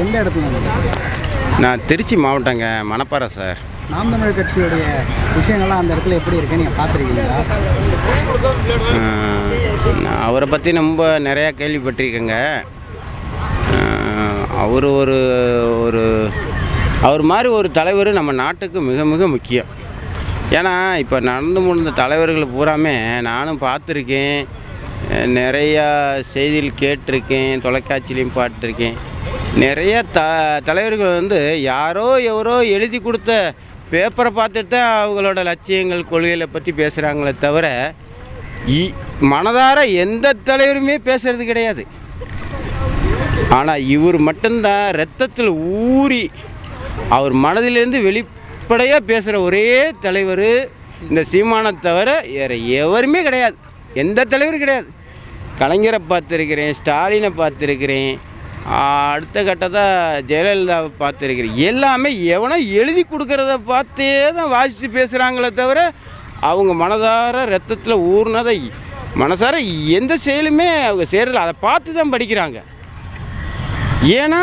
எந்த இடத்துல? நான் திருச்சி மாவட்டங்க மணப்பாறை சார். நாம் தமிழர் கட்சியுடைய விஷயங்கள்லாம் அந்த இடத்துல எப்படி இருக்கு? நீங்கள் பார்த்துருக்கீங்களா? அவரை பற்றி ரொம்ப நிறையா கேள்விப்பட்டிருக்கேங்க. அவர் ஒரு ஒரு அவர் மாதிரி ஒரு தலைவர் நம்ம நாட்டுக்கு மிக மிக முக்கியம். ஏன்னா இப்போ நடந்து முடிந்த தலைவர்கள் பூராமே நானும் பார்த்துருக்கேன். நிறையா செய்தியில் கேட்டிருக்கேன் தொலைக்காட்சியிலையும் பார்த்துருக்கேன். நிறைய த தலைவர்கள் வந்து யாரோ எவரோ எழுதி கொடுத்த பேப்பரை பார்த்துட்டு தான் அவங்களோட லட்சியங்கள் கொள்கைகளை பற்றி பேசுகிறாங்களே தவிர இ- மனதார எந்த தலைவருமே பேசுறது கிடையாது. ஆனால் இவர் மட்டும்தான் ரத்தத்தில் ஊறி அவர் மனதிலிருந்து வெளிப்படையாக பேசுகிற ஒரே தலைவர் இந்த சீமானை தவிர வேறு எவருமே கிடையாது. எந்த தலைவரும் கிடையாது. கலைஞரை பார்த்துருக்கிறேன் ஸ்டாலினை பார்த்துருக்கிறேன் அடுத்த கட்டதாக ஜெயலலிதாவை பார்த்துருக்கிறேன். எல்லாமே எவனோ எழுதி கொடுக்குறத பார்த்தே தான் வாசித்து பேசுகிறாங்களே தவிர அவங்க மனதார ரத்தத்தில் ஊர்னதை மனசார எந்த செயலுமே அவங்க செய்கிறதில்ல அதை பார்த்து தான் படிக்கிறாங்க. ஏன்னா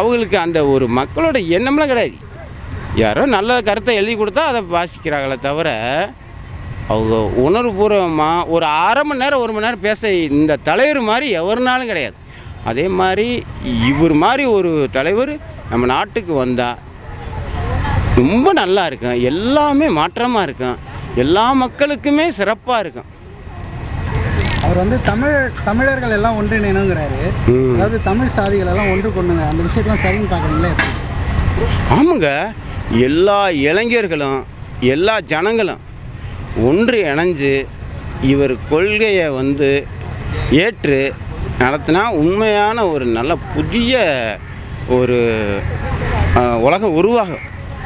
அவங்களுக்கு அந்த ஒரு மக்களோட எண்ணம்லாம் கிடையாது. யாரோ நல்ல கருத்தை எழுதி கொடுத்தா அதை வாசிக்கிறாங்களே தவிர அவங்க உணர்வுபூர்வமாக ஒரு அரை மணி நேரம் ஒரு மணி நேரம் பேச இந்த தலைவர் மாதிரி எவருனாலும் கிடையாது. அதே மாதிரி இவர் மாதிரி ஒரு தலைவர் நம்ம நாட்டுக்கு வந்தால் ரொம்ப நல்லா இருக்கும். எல்லாமே மாற்றமாக இருக்கும். எல்லா மக்களுக்குமே சிறப்பாக இருக்கும். அவர் வந்து தமிழ் தமிழர்கள் எல்லாம் ஒன்றிணைணுங்கிறாரு. அதாவது தமிழ் சாதிகள் எல்லாம் ஒன்று கொண்டுங்க அந்த விஷயத்தெல்லாம் சரின்னு பார்க்குறீங்களா ஆமாங்க. எல்லா இளைஞர்களும் எல்லா ஜனங்களும் ஒன்று இணைஞ்சு இவர் கொள்கையை வந்து ஏற்று நடத்தினா உண்மையான ஒரு நல்ல புதிய ஒரு உலகம் உருவாகும்.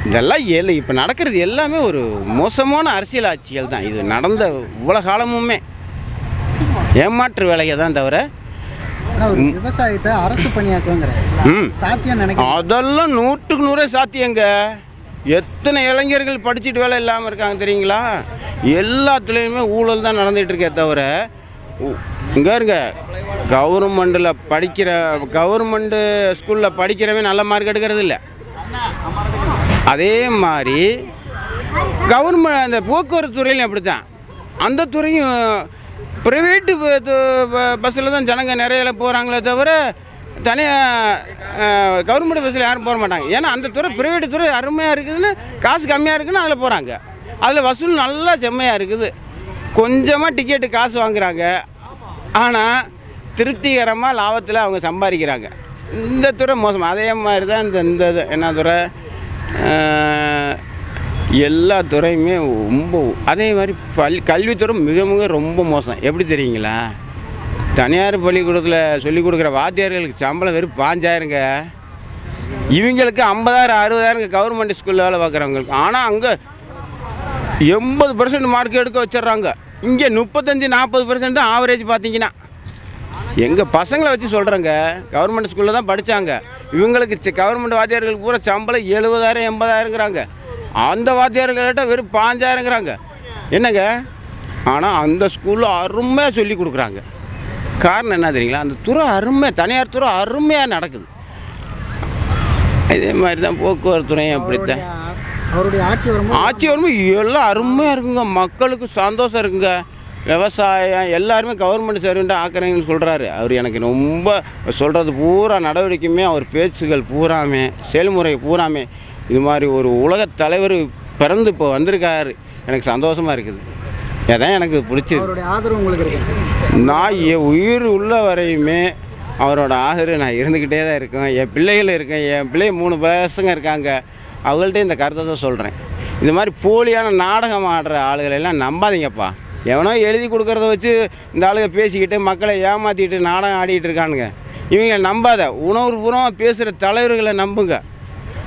இதெல்லாம் எல்லை இப்போ நடக்கிறது எல்லாமே ஒரு மோசமான அரசியல் ஆட்சிகள் தான். இது நடந்த இவ்வளோ காலமுமே. ஏமாற்று வேலையை தான் தவிர விவசாயத்தை அரசு பணியாக்குங்கிறாரு ம். சாத்தியம் நினைக்கிறேன் அதெல்லாம் நூற்றுக்கு நூறே சாத்தியங்க. எத்தனை இளைஞர்கள் படிச்சுட்டு வேலை இல்லாமல் இருக்காங்க தெரியுங்களா? எல்லாத்துலேயுமே ஊழல் தான் நடந்துகிட்டு இருக்கே தவிர இங்கே இருங்க. கவர்மெண்டில் படிக்கிற கவர்மெண்ட்டு ஸ்கூலில் படிக்கிறவன் நல்ல மார்க் எடுக்கிறது இல்லை. அதே மாதிரி கவர்மெண்ட் அந்த போக்குவரத்து துறையிலும் அப்படி தான் அந்த துறையும் ப்ரைவேட்டு பஸ்ஸில் தான் ஜனங்க நிறைய போகிறாங்களே தவிர தனியாக கவர்மெண்ட் பஸ்ஸில் யாரும் போக மாட்டாங்க. ஏன்னா அந்த துறை ப்ரைவேட்டு துறை அருமையாக இருக்குதுன்னு காசு கம்மியாக இருக்குதுன்னு அதில் போகிறாங்க அதில் வசூல் நல்லா செம்மையாக இருக்குது. கொஞ்சமாக டிக்கெட்டு காசு வாங்குறாங்க. ஆனால் திருப்திகரமாக லாபத்தில் அவங்க சம்பாதிக்கிறாங்க. இந்த துறை மோசம். அதே மாதிரி தான் இந்த இந்த என்ன துறை? எல்லா துறையுமே ரொம்ப அதே மாதிரி பள்ளி கல்வித்துறை மிக மிக ரொம்ப மோசம். எப்படி தெரியுங்களா? தனியார் பள்ளிக்கூடத்தில் சொல்லிக் கொடுக்குற வாத்தியார்களுக்கு சம்பளம் வெறும் பாஞ்சாயிரங்க. இவங்களுக்கு ஐம்பதாயிரம் அறுபதாயிரம் கவர்மெண்ட் ஸ்கூலில் வேலை பார்க்குறவங்களுக்கு. ஆனால் அங்கே எண்பது பர்சன்ட் மார்க் எடுக்க வச்சிடுறாங்க. இங்கே முப்பத்தஞ்சு நாற்பது பர்சன்ட் தான் ஆவரேஜ் பார்த்தீங்கன்னா. எங்கள் பசங்களை வச்சு சொல்கிறேங்க கவர்மெண்ட் ஸ்கூலில் தான் படித்தாங்க இவங்களுக்கு கவர்மெண்ட் வாத்தியார்களுக்கு பூரா சம்பளம் எழுபதாயிரம் எண்பதாயிரங்கிறாங்க. அந்த வாத்தியார்கள்ட்ட வெறும் பாஞ்சாயிரங்கிறாங்க. என்னங்க? ஆனால் அந்த ஸ்கூலில் அருமையாக சொல்லி கொடுக்குறாங்க. காரணம் என்ன தெரியுங்களா? அந்த துறை அருமை தனியார் துறை அருமையாக நடக்குது. இதே மாதிரி தான் போக்குவரத்து துறையும் அப்படித்தான். அவருடைய ஆட்சி வரும்போது ஆட்சி வரும்போது எல்லாம் அருமையாக இருக்குங்க. மக்களுக்கு சந்தோஷம் இருக்குங்க. விவசாயம் எல்லாருமே கவர்மெண்ட் சர்வெண்ட்டை ஆக்குறீங்கன்னு சொல்கிறாரு அவர் எனக்கு ரொம்ப சொல்கிறது பூரா நடவடிக்கையுமே அவர் பேச்சுகள் பூராமே செயல்முறை பூராமே. இது மாதிரி ஒரு உலகத் தலைவர் பிறந்து இப்போ வந்திருக்காரு. எனக்கு சந்தோஷமாக இருக்குது. அதான் எனக்கு பிடிச்சது. அவருடைய ஆதரவு உங்களுக்கு நான் உயிர் உள்ள வரையுமே அவரோட ஆதரவு நான் இருந்துக்கிட்டே தான் இருக்கேன். என் பிள்ளைகள் இருக்கேன். என் பிள்ளை மூணு பசங்க இருக்காங்க. அவங்கள்ட்ட இந்த கருத்தை தான் சொல்கிறேன் இந்த மாதிரி போலியான நாடகம் ஆடுற ஆளுகளை எல்லாம் நம்பாதீங்கப்பா. எவனோ எழுதி கொடுக்கறத வச்சு இந்த ஆளுங்க பேசிக்கிட்டு மக்களை ஏமாற்றிட்டு நாடகம் ஆடிக்கிட்டு இருக்கானுங்க. இவங்க நம்பாத. உணர்வுபூர்வமாக பேசுகிற தலைவர்களை நம்புங்க.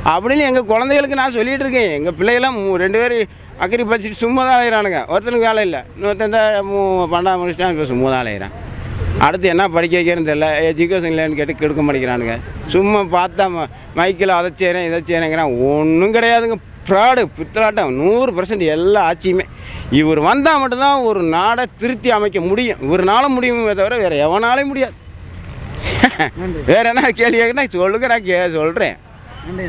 அப்படின்னு எங்கள் குழந்தைகளுக்கு நான் சொல்லிகிட்டு இருக்கேன். எங்கள் பிள்ளைகளாம் மூ- ரெண்டு பேரும் அக்கறி படிச்சுட்டு சும்மா தான் அலைகிறானுங்க ஒருத்தனுக்கு வேலை இல்லை. இன்னொருத்தன் தான் மூ பன்னெண்டாம் முடிச்சிட்டான் இப்போ சும்மா தான் அலையிறான். அடுத்து என்ன படிக்க வைக்கிறேன்னு தெரியல. எஜுகேஷன் இல்லைன்னு கேட்டு கெடுக்க மாட்டேங்கிறானுங்க. சும்மா பார்த்தா ம மைக்கில் அதை செய்கிறேன் இதை செய்கிறேங்கிறான் ஒன்றும் கிடையாதுங்க. ஃப்ராடு பித்தலாட்டம் நூறு பர்சன்ட் எல்லா ஆட்சியுமே. இவர் வந்தால் மட்டும்தான் ஒரு நாடை திருத்தி அமைக்க முடியும். இவர்னால முடியுமே தவிர வேறு எவனாலே முடியாது. நன்றி வேற என்ன கேள்வி கேட்குன்னா சொல்லுங்க நான் கே சொல்கிறேன்